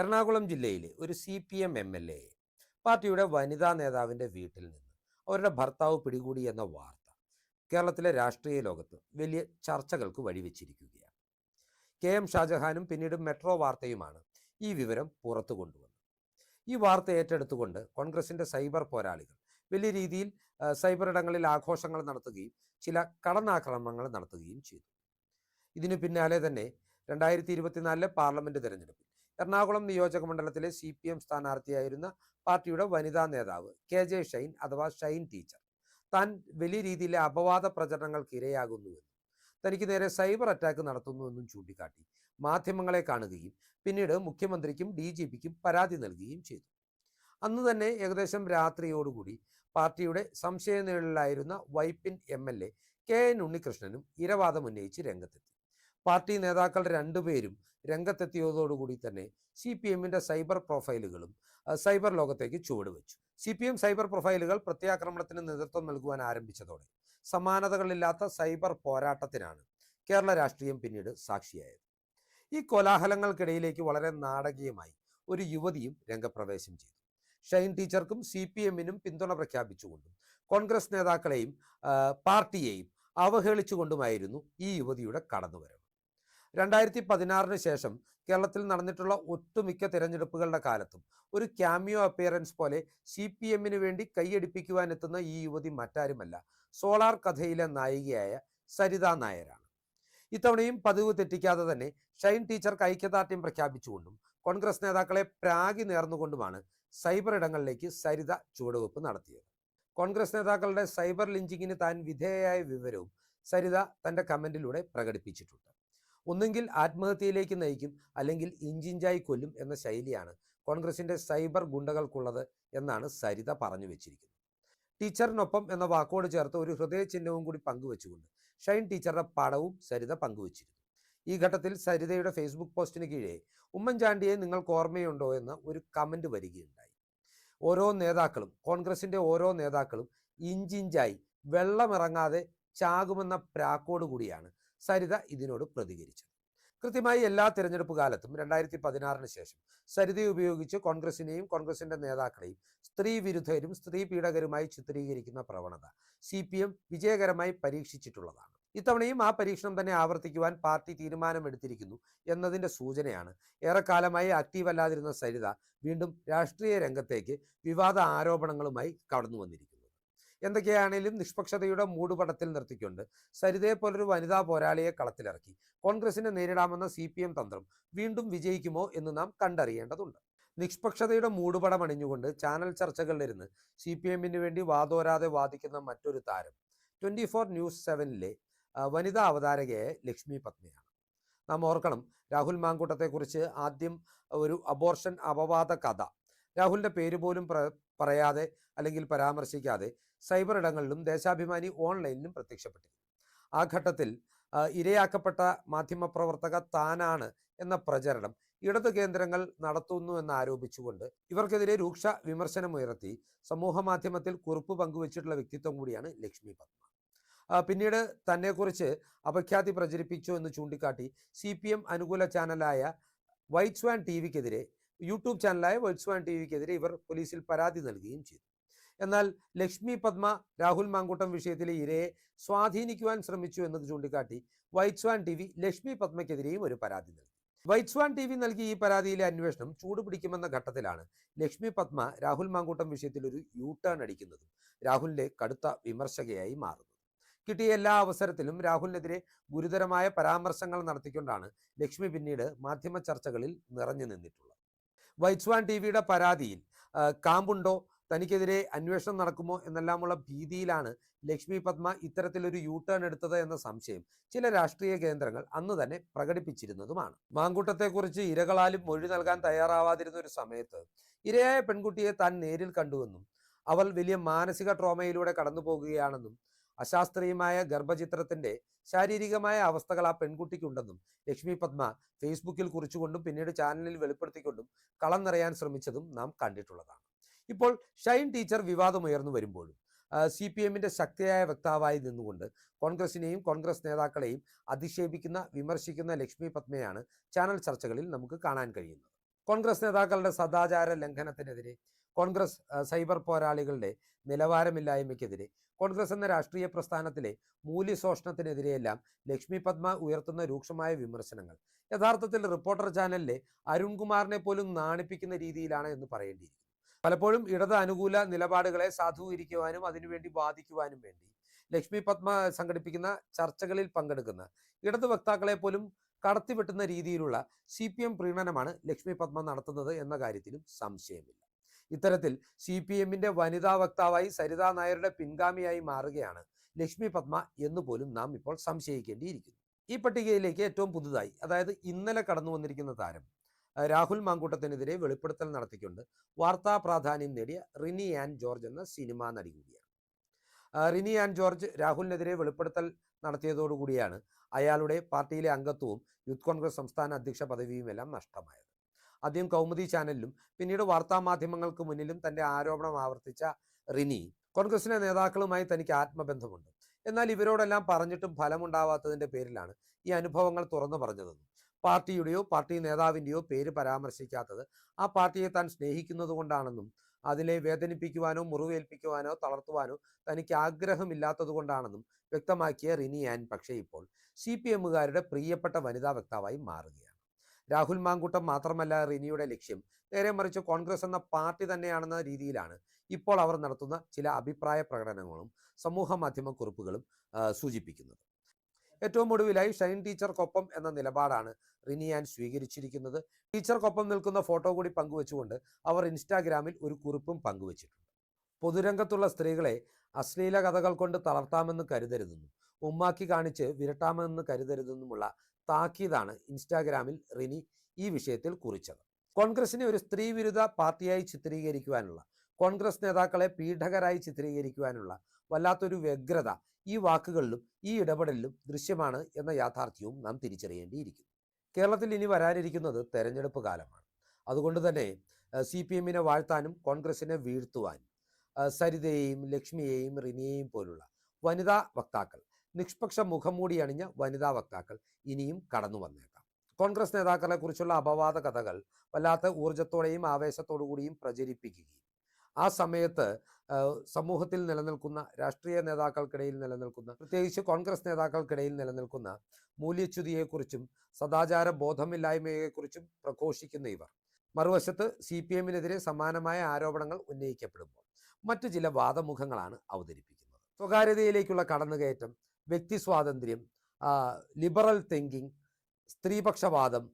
എറണാകുളം ജില്ലയിലെ ഒരു C P M M L A പാർട്ടിയുടെ വനിതാ നേതാവിന്റെ വീട്ടിൽ നിന്ന് അവരുടെ ഭർത്താവ് പിടികൂടി എന്ന വാർത്ത കേരളത്തിലെ രാഷ്ട്രീയ ലോകത്ത് വലിയ ചർച്ചകൾക്ക് വഴിവെച്ചിരിക്കുകയാണ്. കെ എം ഷാജഹാനും പിന്നീട് മെട്രോ വാർത്തയുമാണ് ഈ വിവരം പുറത്തു കൊണ്ടുവന്നത്. ഈ വാർത്ത ഏറ്റെടുത്തുകൊണ്ട് കോൺഗ്രസിന്റെ സൈബർ പോരാളികൾ വലിയ രീതിയിൽ സൈബർ ഇടങ്ങളിൽ ആഘോഷങ്ങൾ നടത്തുകയും ചില കടന്നാക്രമണങ്ങൾ നടത്തുകയും ചെയ്തു. ഇതിനു പിന്നാലെ തന്നെ രണ്ടായിരത്തി ഇരുപത്തിനാലിലെ പാർലമെന്റ് തെരഞ്ഞെടുപ്പിൽ എറണാകുളം നിയോജക മണ്ഡലത്തിലെ സി പി എം സ്ഥാനാർത്ഥിയായിരുന്ന പാർട്ടിയുടെ വനിതാ നേതാവ് കെ ജെ ഷൈൻ അഥവാ ഷൈൻ ടീച്ചർ. താൻ വലിയ രീതിയിലെ അപവാദ പ്രചരണങ്ങൾക്ക് ഇരയാകുന്നുവെന്നും തനിക്ക് നേരെ സൈബർ അറ്റാക്ക് നടത്തുന്നുവെന്നും ചൂണ്ടിക്കാട്ടി മാധ്യമങ്ങളെ കാണുകയും പിന്നീട് മുഖ്യമന്ത്രിക്കും ഡി ജി പിക്കും പരാതി നൽകുകയും ചെയ്തു. അന്ന് തന്നെ ഏകദേശം രാത്രിയോടുകൂടി പാർട്ടിയുടെ സംശയനിഴലിലായിരുന്ന Vypin M L A K N ഉണ്ണികൃഷ്ണനും ഇരവാദം ഉന്നയിച്ച് രംഗത്തെത്തി. പാർട്ടി നേതാക്കൾ രണ്ടുപേരും രംഗത്തെത്തിയതോടുകൂടി തന്നെ സി പി എമ്മിന്റെ സൈബർ പ്രൊഫൈലുകളും സൈബർ ലോകത്തേക്ക് ചുവടുവെച്ചു. സി പി എം സൈബർ പ്രൊഫൈലുകൾ പ്രത്യാക്രമണത്തിന് നേതൃത്വം നൽകുവാൻ ആരംഭിച്ചതോടെ സമാനതകളില്ലാത്ത സൈബർ പോരാട്ടത്തിനാണ് കേരള രാഷ്ട്രീയം പിന്നീട് സാക്ഷിയായത്. ഈ കോലാഹലങ്ങൾക്കിടയിലേക്ക് വളരെ നാടകീയമായി ഒരു യുവതിയും രംഗപ്രവേശം ചെയ്തു. ഷൈൻ ടീച്ചർക്കും സി പി എമ്മിനും പിന്തുണ പ്രഖ്യാപിച്ചുകൊണ്ടും കോൺഗ്രസ് നേതാക്കളെയും പാർട്ടിയെയും അവഹേളിച്ചുകൊണ്ടുമായിരുന്നു ഈ യുവതിയുടെ കടന്നുവരവ്. രണ്ടായിരത്തി പതിനാറിന് ശേഷം കേരളത്തിൽ നടന്നിട്ടുള്ള ഒട്ടുമിക്ക തിരഞ്ഞെടുപ്പുകളുടെ കാലത്തും ഒരു ക്യാമിയോ അപ്പിയറൻസ് പോലെ സി പി എമ്മിന് വേണ്ടി കൈയടിപ്പിക്കുവാൻ എത്തുന്ന ഈ യുവതി മറ്റാരുമല്ല. സോളാർ കഥയിലെ നായികയായ സരിത നായരാണ്. ഇത്തവണയും പതിവ് തെറ്റിക്കാതെ തന്നെ ഷൈൻ ടീച്ചർക്ക് ഐക്യദാർഢ്യം പ്രഖ്യാപിച്ചുകൊണ്ടും കോൺഗ്രസ് നേതാക്കളെ പ്രാഗി നേർന്നുകൊണ്ടുമാണ് സൈബർ ഇടങ്ങളിലേക്ക് സരിത ചുവടുവെപ്പ് നടത്തിയത്. കോൺഗ്രസ് നേതാക്കളുടെ സൈബർ ലിഞ്ചിങ്ങിന് താൻ വിധേയയായ വിവരവും സരിത തന്റെ കമന്റിലൂടെ പ്രകടിപ്പിച്ചിട്ടുണ്ട്. ഒന്നുകിൽ ആത്മഹത്യയിലേക്ക് നയിക്കും അല്ലെങ്കിൽ ഇഞ്ചിഞ്ചായി കൊല്ലും എന്ന ശൈലിയാണ് കോൺഗ്രസിന്റെ സൈബർ ഗുണ്ടകൾക്കുള്ളത് എന്നാണ് സരിത പറഞ്ഞു വെച്ചിരിക്കുന്നത്. ടീച്ചറിനൊപ്പം എന്ന വാക്കോട് ചേർത്ത് ഒരു ഹൃദയ ചിഹ്നവും കൂടി പങ്കുവെച്ചുകൊണ്ട് ഷൈൻ ടീച്ചറുടെ പടവും സരിത പങ്കുവച്ചിരുന്നു. ഈ ഘട്ടത്തിൽ സരിതയുടെ ഫേസ്ബുക്ക് പോസ്റ്റിന് കീഴെ ഉമ്മൻചാണ്ടിയെ നിങ്ങൾക്ക് ഓർമ്മയുണ്ടോ എന്ന് ഒരു കമന്റ് വരികയുണ്ടായി. ഓരോ നേതാക്കളും കോൺഗ്രസിന്റെ ഓരോ നേതാക്കളും ഇഞ്ചിഞ്ചായി വെള്ളമിറങ്ങാതെ ചാകുമെന്ന പ്രാക്കോട് കൂടിയാണ് സരിത ഇതിനോട് പ്രതികരിച്ചു. കൃത്യമായി എല്ലാ തിരഞ്ഞെടുപ്പ് കാലത്തും രണ്ടായിരത്തി പതിനാറിന് ശേഷം സരിതയെ ഉപയോഗിച്ച് കോൺഗ്രസിനെയും കോൺഗ്രസിന്റെ നേതാക്കളെയും സ്ത്രീ വിരുദ്ധരും സ്ത്രീ പീഡകരുമായി ചിത്രീകരിക്കുന്ന പ്രവണത സി വിജയകരമായി പരീക്ഷിച്ചിട്ടുള്ളതാണ്. ഇത്തവണയും ആ പരീക്ഷണം തന്നെ ആവർത്തിക്കുവാൻ പാർട്ടി തീരുമാനമെടുത്തിരിക്കുന്നു എന്നതിന്റെ സൂചനയാണ് ഏറെക്കാലമായി ആക്റ്റീവ് അല്ലാതിരുന്ന സരിത വീണ്ടും രാഷ്ട്രീയ രംഗത്തേക്ക് വിവാദ ആരോപണങ്ങളുമായി കടന്നു വന്നിരിക്കുന്നത് എന്തൊക്കെയാണേലും നിഷ്പക്ഷതയുടെ മൂടുപടത്തിൽ നിർത്തിക്കൊണ്ട് സരിതയെ പോലൊരു വനിതാ പോരാളിയെ കളത്തിലിറക്കി. കോൺഗ്രസിനെ നേരിടാമെന്ന സി തന്ത്രം വീണ്ടും വിജയിക്കുമോ എന്ന് നാം കണ്ടറിയേണ്ടതുണ്ട്. നിഷ്പക്ഷതയുടെ മൂടുപടം അണിഞ്ഞുകൊണ്ട് ചാനൽ ചർച്ചകളിലിരുന്ന് സി പി എമ്മിന് വേണ്ടി വാതോരാതെ വാദിക്കുന്ന മറ്റൊരു താരം ട്വന്റി ഫോർ ന്യൂസ് സെവനിലെ വനിതാ അവതാരകയെ ലക്ഷ്മി പത്മയാണ്. നാം ഓർക്കണം രാഹുൽ മാങ്കൂട്ടത്തെക്കുറിച്ച് ആദ്യം ഒരു അബോർഷൻ അപവാദ കഥ. രാഹുലിന്റെ പേര് പോലും പറയാതെ അല്ലെങ്കിൽ പരാമർശിക്കാതെ സൈബർ ഇടങ്ങളിലും ദേശാഭിമാനി ഓൺലൈനിലും പ്രത്യക്ഷപ്പെട്ടിരുന്നു. ആ ഘട്ടത്തിൽ ഇരയാക്കപ്പെട്ട മാധ്യമപ്രവർത്തക താനാണ് എന്ന പ്രചരണം ഇടത് കേന്ദ്രങ്ങൾ നടത്തുന്നു എന്ന് ആരോപിച്ചുകൊണ്ട് ഇവർക്കെതിരെ രൂക്ഷ വിമർശനമുയർത്തി സമൂഹ മാധ്യമത്തിൽ കുറിപ്പ് പങ്കുവച്ചിട്ടുള്ള വ്യക്തിത്വം കൂടിയാണ് ലക്ഷ്മി പത്മ. പിന്നീട് തന്നെക്കുറിച്ച് അപഖ്യാതി പ്രചരിപ്പിച്ചു എന്ന് ചൂണ്ടിക്കാട്ടി സി പി എം അനുകൂല ചാനലായ വൈറ്റ് സ്വാൻ ടി വിക്കെതിരെ യൂട്യൂബ് ചാനലായ വൈറ്റ് വൺ ടി വിക്കെതിരെ ഇവർ പോലീസിൽ പരാതി നൽകുകയും ചെയ്തു. എന്നാൽ ലക്ഷ്മി പത്മ രാഹുൽ മാങ്കൂട്ടം വിഷയത്തിലെ ഇരയെ സ്വാധീനിക്കുവാൻ ശ്രമിച്ചു എന്നത് ചൂണ്ടിക്കാട്ടി white swan T V Lakshmi പത്മയ്ക്കെതിരെയും ഒരു പരാതി നൽകി. വൈറ്റ് സ്വാൻ ടി വി നൽകിയ ഈ പരാതിയിലെ അന്വേഷണം ചൂടുപിടിക്കുമെന്ന ഘട്ടത്തിലാണ് ലക്ഷ്മി പത്മ രാഹുൽ മാങ്കൂട്ടം വിഷയത്തിൽ ഒരു യൂ ടേൺ അടിക്കുന്നതും. രാഹുലിന്റെ കടുത്ത വിമർശകയായി മാറുന്നത്. കിട്ടിയ എല്ലാ അവസരത്തിലും രാഹുലിനെതിരെ ഗുരുതരമായ പരാമർശങ്ങൾ നടത്തിക്കൊണ്ടാണ് ലക്ഷ്മി പിന്നീട് മാധ്യമ ചർച്ചകളിൽ നിറഞ്ഞു നിന്നിട്ടുള്ളത്. വൈറ്റ് വാൻ ടി വിയുടെ പരാതിയിൽ കാമ്പുണ്ടോ? തനിക്കെതിരെ അന്വേഷണം നടക്കുമോ? എന്നെല്ലാമുള്ള ഭീതിയിലാണ് ലക്ഷ്മി പത്മ ഇത്തരത്തിലൊരു യൂ ടേൺ എടുത്തത് എന്ന സംശയം ചില രാഷ്ട്രീയ കേന്ദ്രങ്ങൾ അന്ന് തന്നെ പ്രകടിപ്പിച്ചിരുന്നതുമാണ്. മാങ്കൂട്ടത്തെക്കുറിച്ച് ഇരകളാലും മൊഴി നൽകാൻ തയ്യാറാവാതിരുന്ന ഒരു സമയത്ത് ഇരയായ പെൺകുട്ടിയെ താൻ നേരിൽ കണ്ടുവെന്നും അവൾ വലിയ മാനസിക ട്രോമയിലൂടെ കടന്നു പോകുകയാണെന്നും അശാസ്ത്രീയമായ ഗർഭചിത്രത്തിന്റെ ശാരീരികമായ അവസ്ഥകൾ ആ പെൺകുട്ടിക്കുണ്ടെന്നും ലക്ഷ്മി പത്മ ഫേസ്ബുക്കിൽ കുറിച്ചുകൊണ്ടും പിന്നീട് ചാനലിൽ വെളിപ്പെടുത്തിക്കൊണ്ടും കളം നിറയാൻ ശ്രമിച്ചതും നാം കണ്ടിട്ടുള്ളതാണ്. ഇപ്പോൾ ഷൈൻ ടീച്ചർ വിവാദമുയർന്നു വരുമ്പോഴും സി പി എമ്മിന്റെ ശക്തിയായ വക്താവായി നിന്നുകൊണ്ട് കോൺഗ്രസിനെയും കോൺഗ്രസ് നേതാക്കളെയും അധിക്ഷേപിക്കുന്ന വിമർശിക്കുന്ന ലക്ഷ്മി പത്മയാണ് ചാനൽ ചർച്ചകളിൽ നമുക്ക് കാണാൻ കഴിയുന്നത്. കോൺഗ്രസ് നേതാക്കളുടെ സദാചാര ലംഘനത്തിനെതിരെ കോൺഗ്രസ് സൈബർ പോരാളികളുടെ നിലവാരമില്ലായ്മയ്ക്കെതിരെ. കോൺഗ്രസ് എന്ന രാഷ്ട്രീയ പ്രസ്ഥാനത്തിലെ മൂല്യശോഷണത്തിനെതിരെയെല്ലാം ലക്ഷ്മി പത്മ ഉയർത്തുന്ന രൂക്ഷമായ വിമർശനങ്ങൾ. യഥാർത്ഥത്തിൽ റിപ്പോർട്ടർ ചാനലിലെ അരുൺകുമാറിനെ പോലും നാണിപ്പിക്കുന്ന രീതിയിലാണ് എന്ന് പറയേണ്ടിയിരിക്കുന്നു. പലപ്പോഴും ഇടത് അനുകൂല നിലപാടുകളെ സാധൂകരിക്കുവാനും അതിനുവേണ്ടി ബാധിക്കുവാനും വേണ്ടി ലക്ഷ്മി പത്മ സംഘടിപ്പിക്കുന്ന ചർച്ചകളിൽ പങ്കെടുക്കുന്ന ഇടത് വക്താക്കളെ പോലും കടത്തിവെട്ടുന്ന രീതിയിലുള്ള സി പി എം പ്രീണനമാണ് ലക്ഷ്മി പത്മ നടത്തുന്നത് എന്ന കാര്യത്തിലും സംശയമില്ല. ഇത്തരത്തിൽ സി പി എമ്മിന്റെ വനിതാ വക്താവായി സരിതാ നായരുടെ പിൻഗാമിയായി മാറുകയാണ്. ലക്ഷ്മി പത്മ എന്ന് പോലും നാം ഇപ്പോൾ സംശയിക്കേണ്ടിയിരിക്കുന്നു. ഈ പട്ടികയിലേക്ക് ഏറ്റവും പുതുതായി അതായത് ഇന്നലെ കടന്നു വന്നിരിക്കുന്ന താരം രാഹുൽ മാങ്കൂട്ടത്തിനെതിരെ വെളിപ്പെടുത്തൽ നടത്തിക്കൊണ്ട് വാർത്താ പ്രാധാന്യം നേടിയ റിനി ആൻ ജോർജ് എന്ന സിനിമാ നടി കൂടിയാണ്. റിനി ആൻ ജോർജ് രാഹുലിനെതിരെ വെളിപ്പെടുത്തൽ നടത്തിയതോടുകൂടിയാണ് അയാളുടെ പാർട്ടിയിലെ അംഗത്വവും യൂത്ത് കോൺഗ്രസ് സംസ്ഥാന അധ്യക്ഷ പദവിയുമെല്ലാം നഷ്ടമായത്. ആദ്യം കൗമുദി ചാനലിലും പിന്നീട് വാർത്താ മാധ്യമങ്ങൾക്ക് മുന്നിലും തന്റെ ആരോപണം ആവർത്തിച്ച റിനി. കോൺഗ്രസിലെ നേതാക്കളുമായി തനിക്ക് ആത്മബന്ധമുണ്ട്. എന്നാൽ ഇവരോടെല്ലാം പറഞ്ഞിട്ടും ഫലമുണ്ടാവാത്തതിന്റെ പേരിലാണ് ഈ അനുഭവങ്ങൾ തുറന്നു പറഞ്ഞതെന്നും പാർട്ടിയുടെയോ പാർട്ടി നേതാവിന്റെയോ പേര് പരാമർശിക്കാത്തത് ആ പാർട്ടിയെ താൻ സ്നേഹിക്കുന്നത് കൊണ്ടാണെന്നും അതിലെ വേദനിപ്പിക്കുവാനോ മുറിവേൽപ്പിക്കുവാനോ തളർത്തുവാനോ തനിക്ക് ആഗ്രഹമില്ലാത്തത് കൊണ്ടാണെന്നും വ്യക്തമാക്കിയ റിനി ആൻ പക്ഷേ ഇപ്പോൾ സി പി എമ്മുകാരുടെ പ്രിയപ്പെട്ട വനിതാ വക്താവായി മാറുകയാണ്. രാഹുൽ മാങ്കൂട്ടം മാത്രമല്ല റിനിയുടെ ലക്ഷ്യം. നേരെ മറിച്ച് കോൺഗ്രസ് എന്ന പാർട്ടി തന്നെയാണെന്ന രീതിയിലാണ് ഇപ്പോൾ അവർ നടത്തുന്ന ചില അഭിപ്രായ പ്രകടനങ്ങളും സമൂഹ മാധ്യമ കുറിപ്പുകളും സൂചിപ്പിക്കുന്നത്. ഏറ്റവും ഒടുവിലായി ഷൈൻ ടീച്ചർക്കൊപ്പം എന്ന നിലപാടാണ് റിനിയാൻ സ്വീകരിച്ചിരിക്കുന്നത്. ടീച്ചർക്കൊപ്പം നിൽക്കുന്ന ഫോട്ടോ കൂടി പങ്കുവെച്ചുകൊണ്ട് അവർ ഇൻസ്റ്റാഗ്രാമിൽ ഒരു കുറിപ്പും പങ്കുവച്ചിട്ടുണ്ട്. പൊതുരംഗത്തുള്ള സ്ത്രീകളെ അശ്ലീല കഥകൾ കൊണ്ട് തളർത്താമെന്ന് കരുതരുതെന്നും ഉമ്മാക്കി കാണിച്ച് വിരട്ടാമെന്ന് കരുതരുതെന്നുമുള്ള താക്കീതാണ് ഇൻസ്റ്റാഗ്രാമിൽ റിനി ഈ വിഷയത്തിൽ കുറിച്ചത്. കോൺഗ്രസിനെ ഒരു സ്ത്രീവിരുദ്ധ പാർട്ടിയായി ചിത്രീകരിക്കുവാനുള്ള കോൺഗ്രസ് നേതാക്കളെ പീഡകരായി ചിത്രീകരിക്കുവാനുള്ള വല്ലാത്തൊരു വ്യഗ്രത ഈ വാക്കുകളിലും ഈ ഇടപെടലിലും ദൃശ്യമാണ് എന്ന യാഥാർത്ഥ്യവും നാം തിരിച്ചറിയേണ്ടിയിരിക്കുന്നു. കേരളത്തിൽ ഇനി വരാനിരിക്കുന്നത് തെരഞ്ഞെടുപ്പ് കാലമാണ്. അതുകൊണ്ട് തന്നെ സി പി എമ്മിനെ വാഴ്ത്താനും കോൺഗ്രസിനെ വീഴ്ത്തുവാനും സരിതയെയും ലക്ഷ്മിയെയും റിനിയെയും പോലുള്ള വനിതാ വക്താക്കൾ നിഷ്പക്ഷ മുഖംമൂടി അണിഞ്ഞ വനിതാ വക്താക്കൾ ഇനിയും കടന്നു വന്നേക്കാം. കോൺഗ്രസ് നേതാക്കളെ കുറിച്ചുള്ള അപവാദ കഥകൾ വല്ലാത്ത ഊർജത്തോടെയും ആവേശത്തോടു കൂടിയും പ്രചരിപ്പിക്കുകയും ആ സമയത്ത് സമൂഹത്തിൽ നിലനിൽക്കുന്ന രാഷ്ട്രീയ നേതാക്കൾക്കിടയിൽ നിലനിൽക്കുന്ന പ്രത്യേകിച്ച് കോൺഗ്രസ് നേതാക്കൾക്കിടയിൽ നിലനിൽക്കുന്ന മൂല്യച്യുതിയെക്കുറിച്ചും സദാചാര ബോധമില്ലായ്മയെക്കുറിച്ചും പ്രഘോഷിക്കുന്ന ഇവർ. മറുവശത്ത് സി പി എമ്മിനെതിരെ സമാനമായ ആരോപണങ്ങൾ ഉന്നയിക്കപ്പെടുമ്പോൾ മറ്റു ചില വാദമുഖങ്ങളാണ് അവതരിപ്പിക്കുന്നത്. സ്വകാര്യതയിലേക്കുള്ള കടന്നുകയറ്റം വ്യക്തി സ്വാതന്ത്ര്യം ലിബറൽ തിങ്കിങ് സ്ത്രീപക്ഷവാദം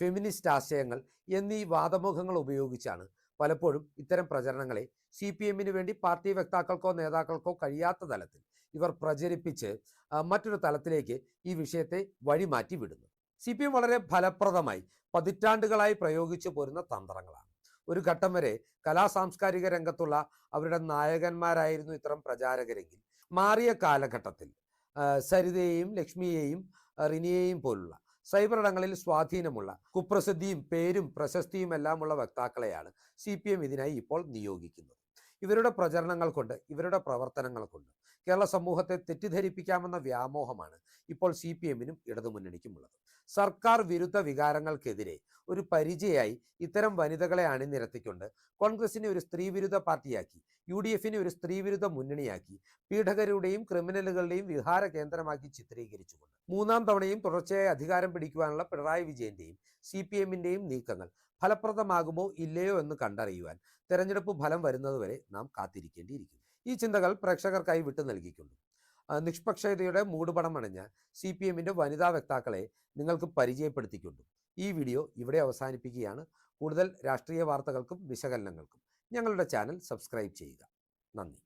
ഫെമിനിസ്റ്റ് ആശയങ്ങൾ എന്നീ വാദമുഖങ്ങൾ ഉപയോഗിച്ചാണ് പലപ്പോഴും ഇത്തരം പ്രചരണങ്ങളെ സി പി എമ്മിന് വേണ്ടി പാർട്ടി വക്താക്കൾക്കോ നേതാക്കൾക്കോ കഴിയാത്ത തലത്തിൽ ഇവർ പ്രചരിപ്പിച്ച് മറ്റൊരു തലത്തിലേക്ക് ഈ വിഷയത്തെ വഴിമാറ്റി വിടുന്നു. സി പി എം വളരെ ഫലപ്രദമായി പതിറ്റാണ്ടുകളായി പ്രയോഗിച്ചു പോരുന്ന തന്ത്രങ്ങളാണ്. ഒരു ഘട്ടം വരെ കലാ സാംസ്കാരിക രംഗത്തുള്ള അവരുടെ നായകന്മാരായിരുന്നു ഇത്തരം പ്രചാരകരെങ്കിൽ. മാറിയ കാലഘട്ടത്തിൽ സരിതയെയും ലക്ഷ്മിയെയും റിനിയെയും പോലുള്ള സൈബർ ഇടങ്ങളിൽ സ്വാധീനമുള്ള കുപ്രസിദ്ധിയും പേരും പ്രശസ്തിയും എല്ലാമുള്ള വക്താക്കളെയാണ് സി പി എം ഇതിനായി ഇപ്പോൾ നിയോഗിക്കുന്നത്. ഇവരുടെ പ്രചരണങ്ങൾ കൊണ്ട് ഇവരുടെ പ്രവർത്തനങ്ങൾ കൊണ്ട് കേരള സമൂഹത്തെ തെറ്റിദ്ധരിപ്പിക്കാമെന്ന വ്യാമോഹമാണ് ഇപ്പോൾ സി പി എമ്മിനും ഇടതുമുന്നണിക്കുമുള്ളത്. സർക്കാർ വിരുദ്ധ വികാരങ്ങൾക്കെതിരെ ഒരു പരിചയായി ഇത്തരം വനിതകളെ അണിനിരത്തിക്കൊണ്ട് കോൺഗ്രസിനെ ഒരു സ്ത്രീ വിരുദ്ധ പാർട്ടിയാക്കി യു ഡി എഫിനെ ഒരു സ്ത്രീവിരുദ്ധ മുന്നണിയാക്കി പീഡകരുടെയും ക്രിമിനലുകളുടെയും വിഹാര കേന്ദ്രമാക്കി ചിത്രീകരിച്ചുകൊണ്ട് മൂന്നാം തവണയും തുടർച്ചയായി അധികാരം പിടിക്കുവാനുള്ള പിണറായി വിജയന്റെയും സി പി എമ്മിന്റെയും നീക്കങ്ങൾ ഫലപ്രദമാകുമോ ഇല്ലയോ എന്ന് കണ്ടറിയുവാൻ തെരഞ്ഞെടുപ്പ് ഫലം വരുന്നതുവരെ നാം കാത്തിരിക്കേണ്ടിയിരിക്കുന്നു. ഈ ചിന്തകൾ പ്രേക്ഷകർക്കായി വിട്ടു നൽകിക്കൊണ്ടു. നിഷ്പക്ഷതയുടെ മൂടുപടം അണിഞ്ഞ സി പി എമ്മിന്റെ വനിതാ വക്താക്കളെ നിങ്ങൾക്ക് പരിചയപ്പെടുത്തിക്കൊണ്ടു. ഈ വീഡിയോ ഇവിടെ അവസാനിപ്പിക്കുകയാണ്. കൂടുതൽ രാഷ്ട്രീയ വാർത്തകൾക്കും വിശകലനങ്ങൾക്കും ഞങ്ങളുടെ ചാനൽ സബ്സ്ക്രൈബ് ചെയ്യുക. നന്ദി.